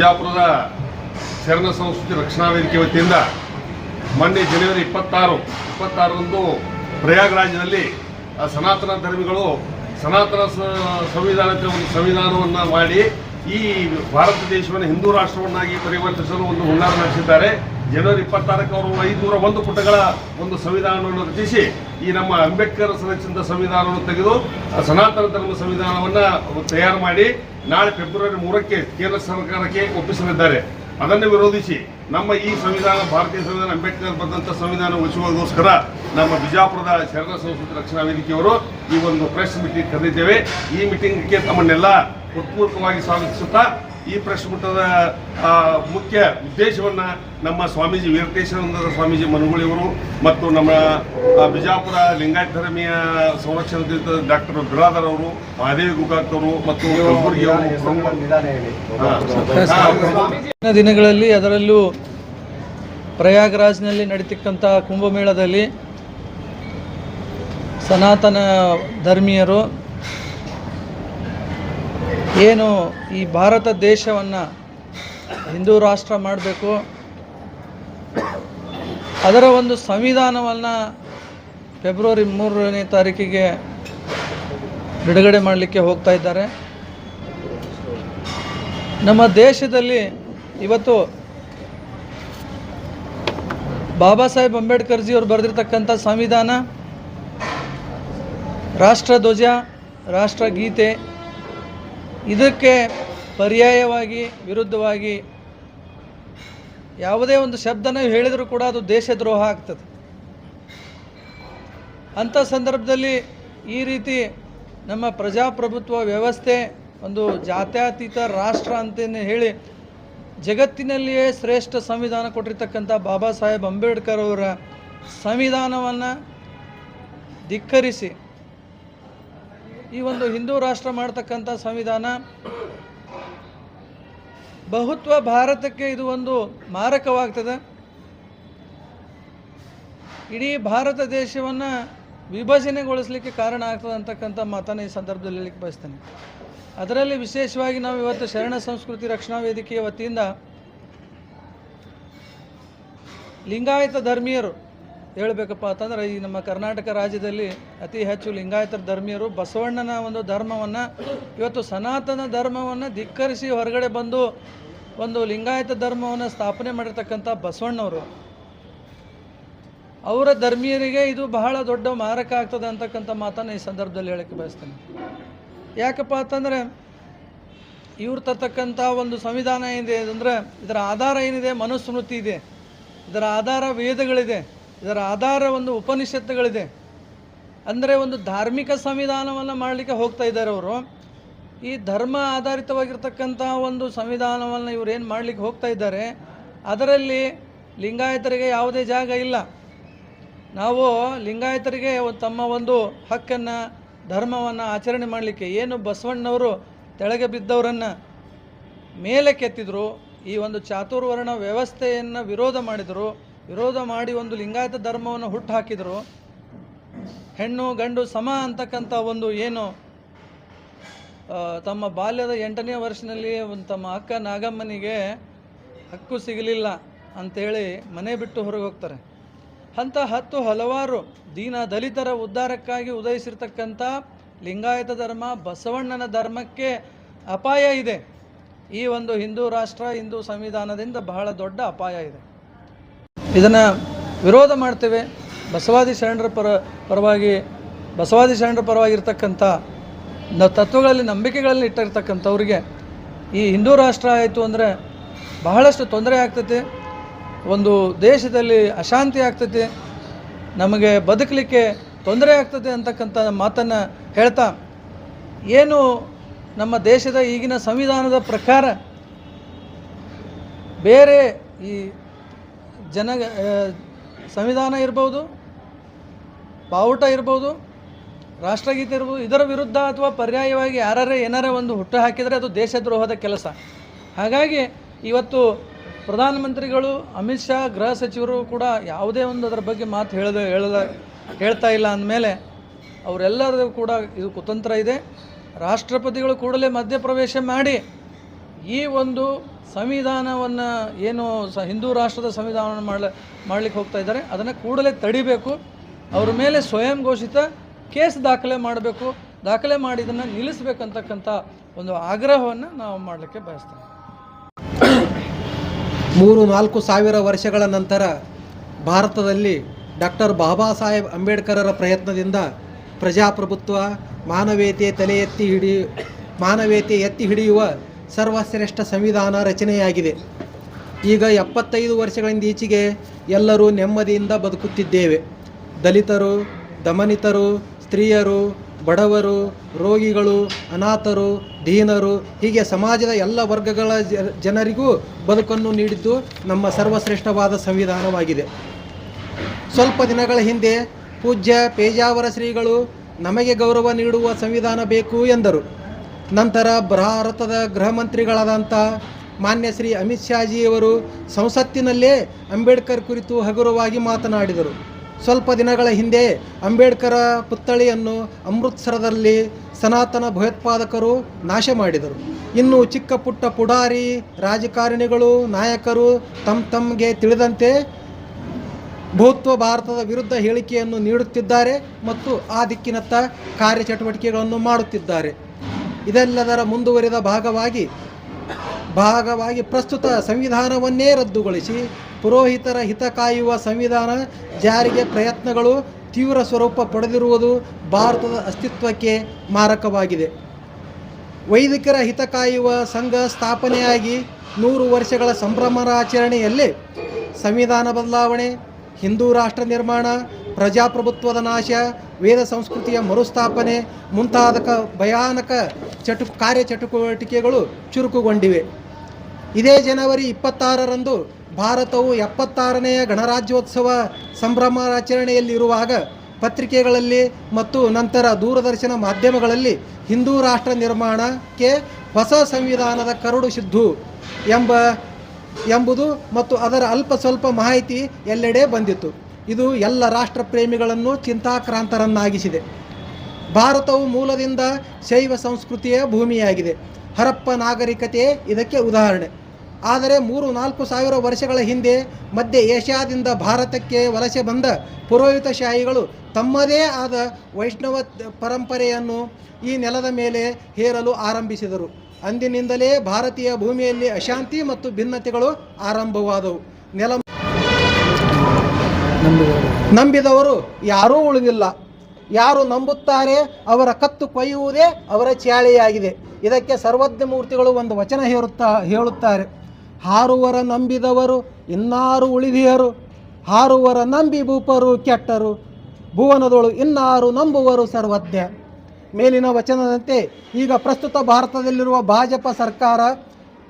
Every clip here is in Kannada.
ಬಿಜಾಪುರದ ಶರಣ ಸಂಸ್ಕೃತಿ ರಕ್ಷಣಾ ವೇದಿಕೆ ವತಿಯಿಂದ ಮೊನ್ನೆ ಜನವರಿ ಇಪ್ಪತ್ತಾರು, ಇಪ್ಪತ್ತಾರರಂದು ಪ್ರಯಾಗ್ರಾಜ್ನಲ್ಲಿ ಸನಾತನ ಧರ್ಮಿಗಳು ಸನಾತನ ಸಂವಿಧಾನಕ್ಕೆ ಒಂದು ಸಂವಿಧಾನವನ್ನು ಮಾಡಿ ಈ ಭಾರತ ದೇಶವನ್ನು ಹಿಂದೂ ರಾಷ್ಟ್ರವನ್ನಾಗಿ ಪರಿವರ್ತಿಸಲು ಒಂದು ಹುನ್ನಾರ ನಡೆಸಿದ್ದಾರೆ. ಜನವರಿ ಇಪ್ಪತ್ತಾರಕ್ಕೆ ಅವರು ಐದುನೂರ ಒಂದು ಪುಟಗಳ ಒಂದು ಸಂವಿಧಾನವನ್ನು ರಚಿಸಿ, ಈ ನಮ್ಮ ಅಂಬೇಡ್ಕರ್ ರಚಿಸಿದ ಸಂವಿಧಾನವನ್ನು ತೆಗೆದು ಸನಾತನ ಧರ್ಮ ಸಂವಿಧಾನವನ್ನು ತಯಾರು ಮಾಡಿ ನಾಳೆ ಫೆಬ್ರವರಿ ಮೂರಕ್ಕೆ ಕೇಂದ್ರ ಸರ್ಕಾರಕ್ಕೆ ಒಪ್ಪಿಸಲಿದ್ದಾರೆ. ಅದನ್ನು ವಿರೋಧಿಸಿ ನಮ್ಮ ಈ ಸಂವಿಧಾನ, ಭಾರತೀಯ ಸಂವಿಧಾನ, ಅಂಬೇಡ್ಕರ್ ಬಂದಂಥ ಸಂವಿಧಾನ ಉಳಿಸುವುದಕ್ಕೋಸ್ಕರ ನಮ್ಮ ಬಿಜಾಪುರದ ಶರಣ ಸಂಸ್ಕೃತಿ ರಕ್ಷಣಾ ವೇದಿಕೆಯವರು ಈ ಒಂದು ಪ್ರೆಸ್ ಮೀಟಿಂಗ್ ಕರೆದಿದ್ದೇವೆ. ಈ ಮೀಟಿಂಗ್ಗೆ ತಮ್ಮನ್ನೆಲ್ಲ ಹೃತ್ಪೂರ್ವಕವಾಗಿ ಸ್ವಾಗತಿಸುತ್ತಾ ಈ ಆ, ಮುಖ್ಯ ಉದ್ದೇಶವನ್ನು ನಮ್ಮ ಸ್ವಾಮೀಜಿ ವೀರಕೇಶಾನಂದ ಸ್ವಾಮೀಜಿ ಮನುಗುಳಿಯವರು ಮತ್ತು ನಮ್ಮ ಆ, ಬಿಜಾಪುರ ಲಿಂಗಾಯತ ಧರ್ಮೀಯ ಸಂರಕ್ಷಣಾ ಡಾಕ್ಟರ್ ಬಿರಾದರ್ ಅವರು ಮಹಾದೇವಿ ಗುಗಾಕ್ ಅವರು ಮತ್ತು. ಮುಂದಿನ ದಿನಗಳಲ್ಲಿ ಅದರಲ್ಲೂ ಪ್ರಯಾಗ್ರಾಜ್ನಲ್ಲಿ ನಡೀತಕ್ಕಂಥ ಕುಂಭಮೇಳದಲ್ಲಿ ಸನಾತನ ಧರ್ಮೀಯರು ಏನು ಈ ಭಾರತ ದೇಶವನ್ನು ಹಿಂದೂ ರಾಷ್ಟ್ರ ಮಾಡಬೇಕು? ಅದರ ಒಂದು ಸಂವಿಧಾನವನ್ನು ಫೆಬ್ರವರಿ ಮೂರನೇ ತಾರೀಕಿಗೆ ಬಿಡುಗಡೆ ಮಾಡಲಿಕ್ಕೆ ಹೋಗ್ತಾ ಇದ್ದಾರೆ. ನಮ್ಮ ದೇಶದಲ್ಲಿ ಇವತ್ತು ಬಾಬಾ ಸಾಹೇಬ್ ಅಂಬೇಡ್ಕರ್ಜಿಯವರು ಬರೆದಿರ್ತಕ್ಕಂಥ ಸಂವಿಧಾನ ರಾಷ್ಟ್ರಧ್ವಜ ರಾಷ್ಟ್ರಗೀತೆ ಇದಕ್ಕೆ ಪರ್ಯಾಯವಾಗಿ, ವಿರುದ್ಧವಾಗಿ ಯಾವುದೇ ಒಂದು ಶಬ್ದನ ಹೇಳಿದರೂ ಕೂಡ ಅದು ದೇಶದ್ರೋಹ ಆಗ್ತದೆ. ಅಂಥ ಸಂದರ್ಭದಲ್ಲಿ ಈ ರೀತಿ ನಮ್ಮ ಪ್ರಜಾಪ್ರಭುತ್ವ ವ್ಯವಸ್ಥೆ ಒಂದು ಜಾತ್ಯತೀತ ರಾಷ್ಟ್ರ ಅಂತೇನೆ ಹೇಳಿ ಜಗತ್ತಿನಲ್ಲಿಯೇ ಶ್ರೇಷ್ಠ ಸಂವಿಧಾನ ಕೊಟ್ಟಿರ್ತಕ್ಕಂಥ ಬಾಬಾ ಸಾಹೇಬ್ ಅಂಬೇಡ್ಕರ್ ಅವರ ಸಂವಿಧಾನವನ್ನು ಧಿಕ್ಕರಿಸಿ ಈ ಒಂದು ಹಿಂದೂ ರಾಷ್ಟ್ರ ಮಾಡ್ತಕ್ಕಂಥ ಸಂವಿಧಾನ ಬಹುತ್ವ ಭಾರತಕ್ಕೆ ಇದು ಒಂದು ಮಾರಕವಾಗ್ತದೆ. ಇಡೀ ಭಾರತ ದೇಶವನ್ನು ವಿಭಜನೆಗೊಳಿಸಲಿಕ್ಕೆ ಕಾರಣ ಆಗ್ತದೆ ಅಂತಕ್ಕಂಥ ಮಾತನ್ನು ಈ ಸಂದರ್ಭದಲ್ಲಿ ಹೇಳಲಿಕ್ಕೆ ಬಯಸ್ತೇನೆ. ಅದರಲ್ಲಿ ವಿಶೇಷವಾಗಿ ನಾವು ಇವತ್ತು ಶರಣ ಸಂಸ್ಕೃತಿ ರಕ್ಷಣಾ ವೇದಿಕೆಯ ವತಿಯಿಂದ ಲಿಂಗಾಯತ ಧರ್ಮೀಯರು ಹೇಳಬೇಕಪ್ಪ ಅಂತಂದ್ರೆ ಈ ನಮ್ಮ ಕರ್ನಾಟಕ ರಾಜ್ಯದಲ್ಲಿ ಅತಿ ಹೆಚ್ಚು ಲಿಂಗಾಯತ ಧರ್ಮೀಯರು ಬಸವಣ್ಣನ ಒಂದು ಧರ್ಮವನ್ನು, ಇವತ್ತು ಸನಾತನ ಧರ್ಮವನ್ನು ಧಿಕ್ಕರಿಸಿ ಹೊರಗಡೆ ಬಂದು ಒಂದು ಲಿಂಗಾಯತ ಧರ್ಮವನ್ನು ಸ್ಥಾಪನೆ ಮಾಡಿರ್ತಕ್ಕಂಥ ಬಸವಣ್ಣವರು. ಅವರ ಧರ್ಮೀಯರಿಗೆ ಇದು ಬಹಳ ದೊಡ್ಡ ಮಾರಕ ಆಗ್ತದೆ ಅಂತಕ್ಕಂಥ ಮಾತನ್ನು ಈ ಸಂದರ್ಭದಲ್ಲಿ ಹೇಳಕ್ಕೆ ಬಯಸ್ತೇನೆ. ಯಾಕಪ್ಪ ಅಂತಂದರೆ ಇವ್ರು ತರ್ತಕ್ಕಂಥ ಒಂದು ಸಂವಿಧಾನ ಏನಿದೆ ಅಂದರೆ ಇದರ ಆಧಾರ ಏನಿದೆ? ಮನುಸ್ಮೃತಿ ಇದೆ. ಇದರ ಆಧಾರ ವೇದಗಳಿದೆ. ಇದರ ಆಧಾರ ಒಂದು ಉಪನಿಷತ್ತುಗಳಿದೆ. ಅಂದರೆ ಒಂದು ಧಾರ್ಮಿಕ ಸಂವಿಧಾನವನ್ನು ಮಾಡಲಿಕ್ಕೆ ಹೋಗ್ತಾ ಇದ್ದಾರೆ ಅವರು. ಈ ಧರ್ಮ ಆಧಾರಿತವಾಗಿರ್ತಕ್ಕಂಥ ಒಂದು ಸಂವಿಧಾನವನ್ನು ಇವ್ರು ಏನು ಮಾಡಲಿಕ್ಕೆ ಹೋಗ್ತಾ ಇದ್ದಾರೆ, ಅದರಲ್ಲಿ ಲಿಂಗಾಯತರಿಗೆ ಯಾವುದೇ ಜಾಗ ಇಲ್ಲ. ನಾವು ಲಿಂಗಾಯತರಿಗೆ ತಮ್ಮ ಒಂದು ಹಕ್ಕನ್ನು, ಧರ್ಮವನ್ನು ಆಚರಣೆ ಮಾಡಲಿಕ್ಕೆ ಏನು ಬಸವಣ್ಣವರು ತೆಳಗೆ ಬಿದ್ದವರನ್ನು ಮೇಲೆ ಕೆತ್ತಿದ್ರು ಈ ಒಂದು ಚಾತುರ್ವರ್ಣ ವ್ಯವಸ್ಥೆಯನ್ನು ವಿರೋಧ ಮಾಡಿದರು ವಿರೋಧ ಮಾಡಿ ಒಂದು ಲಿಂಗಾಯತ ಧರ್ಮವನ್ನು ಹುಟ್ಟು ಹಾಕಿದರು. ಹೆಣ್ಣು ಗಂಡು ಸಮ ಅಂತಕ್ಕಂಥ ಒಂದು ಏನು ತಮ್ಮ ಬಾಲ್ಯದ ಎಂಟನೇ ವರ್ಷದಲ್ಲಿ ಒಂದು ತಮ್ಮ ಅಕ್ಕ ನಾಗಮ್ಮನಿಗೆ ಹಕ್ಕು ಸಿಗಲಿಲ್ಲ ಅಂಥೇಳಿ ಮನೆ ಬಿಟ್ಟು ಹೊರಗೆ ಹೋಗ್ತಾರೆ. ಅಂಥ ಹತ್ತು ಹಲವಾರು ದೀನ ದಲಿತರ ಉದ್ಧಾರಕ್ಕಾಗಿ ಉದಯಿಸಿರ್ತಕ್ಕಂಥ ಲಿಂಗಾಯತ ಧರ್ಮ, ಬಸವಣ್ಣನ ಧರ್ಮಕ್ಕೆ ಅಪಾಯ ಇದೆ. ಈ ಒಂದು ಹಿಂದೂ ರಾಷ್ಟ್ರ, ಹಿಂದೂ ಸಂವಿಧಾನದಿಂದ ಬಹಳ ದೊಡ್ಡ ಅಪಾಯ ಇದೆ. ಇದನ್ನು ವಿರೋಧ ಮಾಡ್ತೇವೆ. ಬಸವಾದಿ ಶರಣರ ಪರ, ಪರವಾಗಿ, ಬಸವಾದಿ ಶರಣರ ಪರವಾಗಿರ್ತಕ್ಕಂಥ ನ ತತ್ವಗಳಲ್ಲಿ, ನಂಬಿಕೆಗಳಲ್ಲಿ ಇಟ್ಟಿರ್ತಕ್ಕಂಥವ್ರಿಗೆ ಈ ಹಿಂದೂ ರಾಷ್ಟ್ರ ಆಯಿತು ಅಂದರೆ ಬಹಳಷ್ಟು ತೊಂದರೆ ಆಗ್ತೈತೆ. ಒಂದು ದೇಶದಲ್ಲಿ ಅಶಾಂತಿ ಆಗ್ತೈತೆ. ನಮಗೆ ಬದುಕಲಿಕ್ಕೆ ತೊಂದರೆ ಆಗ್ತದೆ ಅಂತಕ್ಕಂಥ ಮಾತನ್ನು ಹೇಳ್ತಾ, ಏನು ನಮ್ಮ ದೇಶದ ಈಗಿನ ಸಂವಿಧಾನದ ಪ್ರಕಾರ ಬೇರೆ ಈ ಜನ ಸಂವಿಧಾನ ಇರ್ಬೋದು, ಬಾವುಟ ಇರ್ಬೋದು, ರಾಷ್ಟ್ರಗೀತೆ ಇರ್ಬೋದು, ಇದರ ವಿರುದ್ಧ ಅಥವಾ ಪರ್ಯಾಯವಾಗಿ ಯಾರೇ ಏನಾರೇ ಒಂದು ಹುಟ್ಟು ಹಾಕಿದರೆ ಅದು ದೇಶದ್ರೋಹದ ಕೆಲಸ. ಹಾಗಾಗಿ ಇವತ್ತು ಪ್ರಧಾನಮಂತ್ರಿಗಳು, ಅಮಿತ್ ಶಾ, ಗೃಹ ಸಚಿವರು ಕೂಡ ಯಾವುದೇ ಒಂದು ಅದರ ಬಗ್ಗೆ ಮಾತು ಹೇಳದ ಹೇಳದ, ಹೇಳ್ತಾ ಇಲ್ಲ ಅಂದಮೇಲೆ ಅವರೆಲ್ಲರೂ ಕೂಡ ಇದು ಕುತಂತ್ರ ಇದೆ. ರಾಷ್ಟ್ರಪತಿಗಳು ಕೂಡಲೇ ಮಧ್ಯಪ್ರವೇಶ ಮಾಡಿ ಈ ಒಂದು ಸಂವಿಧಾನವನ್ನು ಏನು ಸ ಹಿಂದೂ ರಾಷ್ಟ್ರದ ಸಂವಿಧಾನವನ್ನು ಮಾಡಲ, ಮಾಡಲಿಕ್ಕೆ ಹೋಗ್ತಾ ಇದ್ದಾರೆ, ಅದನ್ನು ಕೂಡಲೇ ತಡಿಬೇಕು, ಅವ್ರ ಮೇಲೆ ಸ್ವಯಂ ಘೋಷಿತ ಕೇಸ್ ದಾಖಲೆ ಮಾಡಬೇಕು, ದಾಖಲೆ ಮಾಡಿ ಇದನ್ನು ನಿಲ್ಲಿಸಬೇಕಂತಕ್ಕಂಥ ಒಂದು ಆಗ್ರಹವನ್ನು ನಾವು ಮಾಡಲಿಕ್ಕೆ ಬಯಸ್ತೇವೆ. ಮೂರು ನಾಲ್ಕು ಸಾವಿರ ವರ್ಷಗಳ ನಂತರ ಭಾರತದಲ್ಲಿ ಡಾಕ್ಟರ್ ಬಾಬಾ ಸಾಹೇಬ್ ಅಂಬೇಡ್ಕರರ ಪ್ರಯತ್ನದಿಂದ ಪ್ರಜಾಪ್ರಭುತ್ವ ಮಾನವೀಯತೆ ತಲೆ ಎತ್ತಿ ಹಿಡಿ, ಮಾನವೀಯತೆ ಎತ್ತಿ ಹಿಡಿಯುವ ಸರ್ವಶ್ರೇಷ್ಠ ಸಂವಿಧಾನ ರಚನೆಯಾಗಿದೆ. ಈಗ ಎಪ್ಪತ್ತೈದು ವರ್ಷಗಳಿಂದ ಈಚೆಗೆ ಎಲ್ಲರೂ ನೆಮ್ಮದಿಯಿಂದ ಬದುಕುತ್ತಿದ್ದೇವೆ. ದಲಿತರು, ದಮನಿತರು, ಸ್ತ್ರೀಯರು, ಬಡವರು, ರೋಗಿಗಳು, ಅನಾಥರು, ದೀನರು, ಹೀಗೆ ಸಮಾಜದ ಎಲ್ಲ ವರ್ಗಗಳ ಜನರಿಗೂ ಬದುಕನ್ನು ನೀಡಿದ್ದು ನಮ್ಮ ಸರ್ವಶ್ರೇಷ್ಠವಾದ ಸಂವಿಧಾನವಾಗಿದೆ. ಸ್ವಲ್ಪ ದಿನಗಳ ಹಿಂದೆ ಪೂಜ್ಯ ಪೇಜಾವರ ಶ್ರೀಗಳು ನಮಗೆ ಗೌರವ ನೀಡುವ ಸಂವಿಧಾನ ಬೇಕು ಎಂದರು. ನಂತರ ಭಾರತದ ಗೃಹ ಮಂತ್ರಿಗಳಾದಂಥ ಮಾನ್ಯ ಶ್ರೀ ಅಮಿತ್ ಶಾಜಿಯವರು ಸಂಸತ್ತಿನಲ್ಲೇ ಅಂಬೇಡ್ಕರ್ ಕುರಿತು ಹಗುರವಾಗಿ ಮಾತನಾಡಿದರು. ಸ್ವಲ್ಪ ದಿನಗಳ ಹಿಂದೆ ಅಂಬೇಡ್ಕರ ಪುತ್ಥಳಿಯನ್ನು ಅಮೃತ್ಸರದಲ್ಲಿ ಸನಾತನ ಭಯೋತ್ಪಾದಕರು ನಾಶ ಮಾಡಿದರು. ಇನ್ನು ಚಿಕ್ಕ ಪುಟ್ಟ ಪುಡಾರಿ, ರಾಜಕಾರಣಿಗಳು, ನಾಯಕರು ತಮ್ಮ ತಮಗೆ ತಿಳಿದಂತೆ ಬಹುತ್ವ ಭಾರತದ ವಿರುದ್ಧ ಹೇಳಿಕೆಯನ್ನು ನೀಡುತ್ತಿದ್ದಾರೆ ಮತ್ತು ಆ ದಿಕ್ಕಿನತ್ತ ಕಾರ್ಯಚಟುವಟಿಕೆಗಳನ್ನು ಮಾಡುತ್ತಿದ್ದಾರೆ. ಇದೆಲ್ಲದರ ಮುಂದುವರಿದ ಭಾಗವಾಗಿ ಭಾಗವಾಗಿ ಪ್ರಸ್ತುತ ಸಂವಿಧಾನವನ್ನೇ ರದ್ದುಗೊಳಿಸಿ ಪುರೋಹಿತರ ಹಿತ ಕಾಯುವ ಸಂವಿಧಾನ ಜಾರಿಗೆ ಪ್ರಯತ್ನಗಳು ತೀವ್ರ ಸ್ವರೂಪ ಪಡೆದಿರುವುದು ಭಾರತದ ಅಸ್ತಿತ್ವಕ್ಕೆ ಮಾರಕವಾಗಿದೆ. ವೈದಿಕರ ಹಿತ ಕಾಯುವ ಸಂಘ ಸ್ಥಾಪನೆಯಾಗಿ ನೂರು ವರ್ಷಗಳ ಸಂಭ್ರಮರಾಚರಣೆಯಲ್ಲಿ ಸಂವಿಧಾನ ಬದಲಾವಣೆ, ಹಿಂದೂ ರಾಷ್ಟ್ರ ನಿರ್ಮಾಣ ಪ್ರಜಾಪ್ರಭುತ್ವದ ನಾಶ, ವೇದ ಸಂಸ್ಕೃತಿಯ ಮರುಸ್ಥಾಪನೆ ಮುಂತಾದ ಭಯಾನಕ ಚಟು ಕಾರ್ಯಚಟುವಟಿಕೆಗಳು ಚುರುಕುಗೊಂಡಿವೆ. ಇದೇ ಜನವರಿ ಇಪ್ಪತ್ತಾರರಂದು ಭಾರತವು ಎಪ್ಪತ್ತಾರನೆಯ ಗಣರಾಜ್ಯೋತ್ಸವ ಸಂಭ್ರಮಾಚರಣೆಯಲ್ಲಿರುವಾಗ ಪತ್ರಿಕೆಗಳಲ್ಲಿ ಮತ್ತು ನಂತರ ದೂರದರ್ಶನ ಮಾಧ್ಯಮಗಳಲ್ಲಿ ಹಿಂದೂ ರಾಷ್ಟ್ರ ನಿರ್ಮಾಣಕ್ಕೆ ಹೊಸ ಸಂವಿಧಾನದ ಕರಡು ಸಿದ್ದು ಎಂಬ, ಎಂಬುದು ಮತ್ತು ಅದರ ಅಲ್ಪ ಸ್ವಲ್ಪ ಮಾಹಿತಿ ಎಲ್ಲೆಡೆ ಬಂದಿತ್ತು. ಇದು ಎಲ್ಲ ರಾಷ್ಟ್ರ ಪ್ರೇಮಿಗಳನ್ನು ಚಿಂತಾಕ್ರಾಂತರನ್ನಾಗಿಸಿದೆ. ಭಾರತವು ಮೂಲದಿಂದ ಶೈವ ಸಂಸ್ಕೃತಿಯ ಭೂಮಿಯಾಗಿದೆ. ಹರಪ್ಪ ನಾಗರಿಕತೆ ಇದಕ್ಕೆ ಉದಾಹರಣೆ. ಆದರೆ ಮೂರು ನಾಲ್ಕು ಸಾವಿರ ವರ್ಷಗಳ ಹಿಂದೆ ಮಧ್ಯ ಏಷ್ಯಾದಿಂದ ಭಾರತಕ್ಕೆ ವಲಸೆ ಬಂದ ಪುರೋಹಿತಶಾಹಿಗಳು ತಮ್ಮದೇ ಆದ ವೈಷ್ಣವ ಪರಂಪರೆಯನ್ನು ಈ ನೆಲದ ಮೇಲೆ ಹೇರಲು ಆರಂಭಿಸಿದರು. ಅಂದಿನಿಂದಲೇ ಭಾರತೀಯ ಭೂಮಿಯಲ್ಲಿ ಅಶಾಂತಿ ಮತ್ತು ಭಿನ್ನತೆಗಳು ಆರಂಭವಾದವು. ನೆಲ ನಂಬಿದವರು. ಯಾರೂ ಉಳಿದಿಲ್ಲ. ಯಾರು ನಂಬುತ್ತಾರೆ ಅವರ ಕತ್ತು ಕೊಯ್ಯುವುದೇ ಅವರ ಚಾಳಿಯಾಗಿದೆ. ಇದಕ್ಕೆ ಸರ್ವಜ್ಞ ಮೂರ್ತಿಗಳು ಒಂದು ವಚನ ಹೇರುತ್ತಾ, ಹೇಳುತ್ತಾರೆ. ಹಾರುವರ ನಂಬಿದವರು ಇನ್ನಾರು ಉಳಿದಿಯರು. ಹಾರುವರ ನಂಬಿ ಭೂಪರು ಕೆಟ್ಟರು. ಭುವನದೊಳು ಇನ್ನಾರು ನಂಬುವರು ಸರ್ವಜ್ಞ. ಮೇಲಿನ ವಚನದಂತೆ, ಈಗ ಪ್ರಸ್ತುತ ಭಾರತದಲ್ಲಿರುವ ಭಾಜಪ ಸರ್ಕಾರ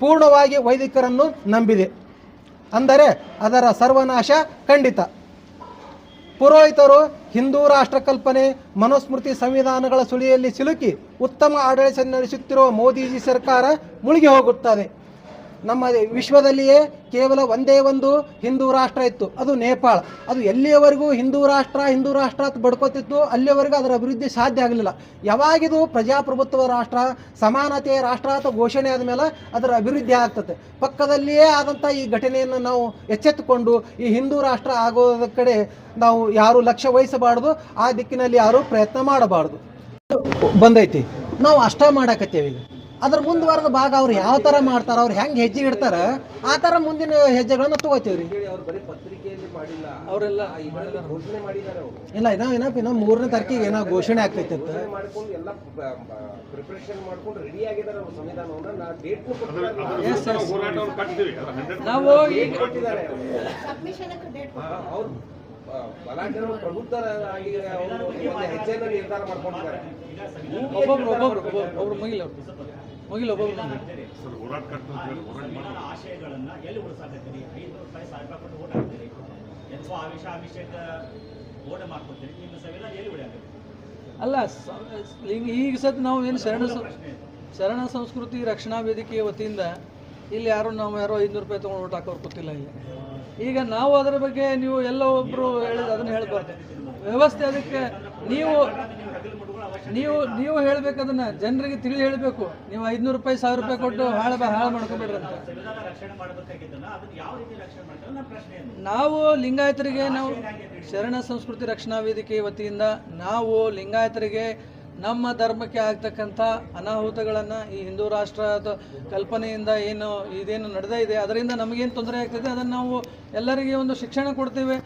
ಪೂರ್ಣವಾಗಿ ವೈದಿಕರನ್ನು ನಂಬಿದೆ. ಅಂದರೆ ಅದರ ಸರ್ವನಾಶ ಖಂಡಿತ. ಪುರೋಹಿತರು ಹಿಂದೂ ರಾಷ್ಟ್ರ ಕಲ್ಪನೆ, ಮನುಸ್ಮೃತಿ ಸಂವಿಧಾನಗಳ ಸುಳಿಯಲ್ಲಿ ಸಿಲುಕಿ ಉತ್ತಮ ಆಡಳಿತ ನಡೆಸುತ್ತಿರುವ ಮೋದಿಜಿ ಸರ್ಕಾರ ಮುಳುಗಿ ಹೋಗುತ್ತದೆ. ನಮ್ಮ ವಿಶ್ವದಲ್ಲಿಯೇ ಕೇವಲ ಒಂದೇ ಒಂದು ಹಿಂದೂ ರಾಷ್ಟ್ರ ಇತ್ತು, ಅದು ನೇಪಾಳ. ಅದು ಎಲ್ಲಿಯವರೆಗೂ ಹಿಂದೂ ರಾಷ್ಟ್ರ ಹಿಂದೂ ರಾಷ್ಟ್ರ ಬಡ್ಕೋತಿತ್ತು ಅಲ್ಲಿಯವರೆಗೂ ಅದರ ಅಭಿವೃದ್ಧಿ ಸಾಧ್ಯ ಆಗಲಿಲ್ಲ. ಯಾವಾಗಿದು ಪ್ರಜಾಪ್ರಭುತ್ವ ರಾಷ್ಟ್ರ, ಸಮಾನತೆಯ ರಾಷ್ಟ್ರ ಅಥವಾ ಘೋಷಣೆ ಆದಮೇಲೆ ಅದರ ಅಭಿವೃದ್ಧಿ ಆಗ್ತದೆ. ಪಕ್ಕದಲ್ಲಿಯೇ ಆದಂಥ ಈ ಘಟನೆಯನ್ನು ನಾವು ಎಚ್ಚೆತ್ತುಕೊಂಡು ಈ ಹಿಂದೂ ರಾಷ್ಟ್ರ ಆಗೋದ ಕಡೆ ನಾವು ಯಾರು ಲಕ್ಷ್ಯ ವಹಿಸಬಾರ್ದು, ಆ ದಿಕ್ಕಿನಲ್ಲಿ ಯಾರು ಪ್ರಯತ್ನ ಮಾಡಬಾರ್ದು. ಬಂದೈತಿ. ನಾವು ಅಷ್ಟ ಮಾಡಾಕತ್ತೇವೆ ಈಗ. ಅದ್ರ ಮುಂದುವರೆದ ಭಾಗ ಅವ್ರು ಯಾವ ಥರ ಮಾಡ್ತಾರ ಅವ್ರು ಹೆಂಗೆ ಹೆಜ್ಜೆ ಇಡ್ತಾರ ಆ ಥರ ಮುಂದಿನ ಹೆಜ್ಜೆಗಳನ್ನ ತಗೋತೀವ್ರಿ. ರೀ ಅವರೆಲ್ಲ ಇಲ್ಲ ಏನೋ ಏನಪ್ಪ ಇನ್ನೂ ಮೂರನೇ ತಾರೀಕಿಗೆ ಏನೋ ಘೋಷಣೆ ಆಗ್ತೈತೆ ಅಂತ. ಮಾಡ್ಕೊಂಡು ಎಲ್ಲ ಪ್ರಿಪರೇಷನ್ ಮಾಡ್ಕೊಂಡು ರೆಡಿ ಆಗಿದ್ದಾರೆ ಅವ್ರ ಸಂವಿಧಾನವನ್ನ. ನಾ ಡೇಟ್ Yes, yes. ಹೋರಾಟವನ್ನು ಕಟ್ತೀವಿ. ಅದು 100% ನಾವು ಒಬ್ಬೊಬ್ರು ಒಬ್ಬೊಬ್ರು ಒಬ್ಬೊಬ್ರು ಮುಗಿಲ ಮುಗಿಲ ಸರ್ ಹೋರಾಟ ಆಶಯಗಳನ್ನ ಎಲ್ಲಿ ಉಳಿಸಾಕತ್ತೀರಿ? ಐದು ರೂಪಾಯಿ ಸಾವಿರ ರೂಪಾಯಿ ಕೊಟ್ಟು ಓಟ್ ಹಾಕ್ತೀರಿ? ಅಥವಾ ಆಮಿಷ ಅಭಿಷೇಕ ಓಟ ಮಾಡ್ಕೊತೀರಿ? ನಿಮ್ಮ ಸಂವಿಧಾನ ಎಲ್ಲಿ ಉಳಿಯಾಕತ್ತೀರಿ ಅಲ್ಲ ಸ- ಈಗ ಈಗ ಸದ್ ನಾವು ಏನು ಶರಣ ಶರಣ ಸಂಸ್ಕೃತಿ ರಕ್ಷಣಾ ವೇದಿಕೆಯ ವತಿಯಿಂದ ಇಲ್ಲಿ ಯಾರು ನಾವು ಯಾರೋ ಐನೂರು ರೂಪಾಯಿ ತೊಗೊಂಡು ಓಟ್ ಹಾಕೋರು ಗೊತ್ತಿಲ್ಲ ಇಲ್ಲಿ ಈಗ ನಾವು ಅದರ ಬಗ್ಗೆ ನೀವು ಎಲ್ಲ ಒಬ್ಬರು ಹೇಳಿದ ಅದನ್ನು ಹೇಳ್ಬಾರ್ದು. ವ್ಯವಸ್ಥೆ ಅದಕ್ಕೆ ನೀವು ನೀವು ನೀವು ಹೇಳ್ಬೇಕು ಅದನ್ನ ಜನರಿಗೆ ತಿಳಿ ಹೇಳಬೇಕು ನೀವು ಐದ್ನೂರು ರೂಪಾಯಿ, ಸಾವಿರ ರೂಪಾಯಿ ಕೊಟ್ಟು ಹಾಳು ಹಾಳು ಮಾಡ್ಕೊಬೇಡ್ರಿ ಅಂತ? ನಾವು ಲಿಂಗಾಯತರಿಗೆ ನಾವು ಶರಣ ಸಂಸ್ಕೃತಿ ರಕ್ಷಣಾ ವೇದಿಕೆ ವತಿಯಿಂದ ನಾವು ಲಿಂಗಾಯತರಿಗೆ ನಮ್ಮ ಧರ್ಮಕ್ಕೆ ಆಗ್ತಕ್ಕಂಥ ಅನಾಹುತಗಳನ್ನು ಈ ಹಿಂದೂ ರಾಷ್ಟ್ರದ ಕಲ್ಪನೆಯಿಂದ ಏನು ಇದೇನು ನಡೆದೇ ಇದೆ, ಅದರಿಂದ ನಮಗೇನು ತೊಂದರೆ ಆಗ್ತದೆ, ಅದನ್ನು ನಾವು ಎಲ್ಲರಿಗೆ ಒಂದು ಶಿಕ್ಷಣ ಕೊಡ್ತೇವೆ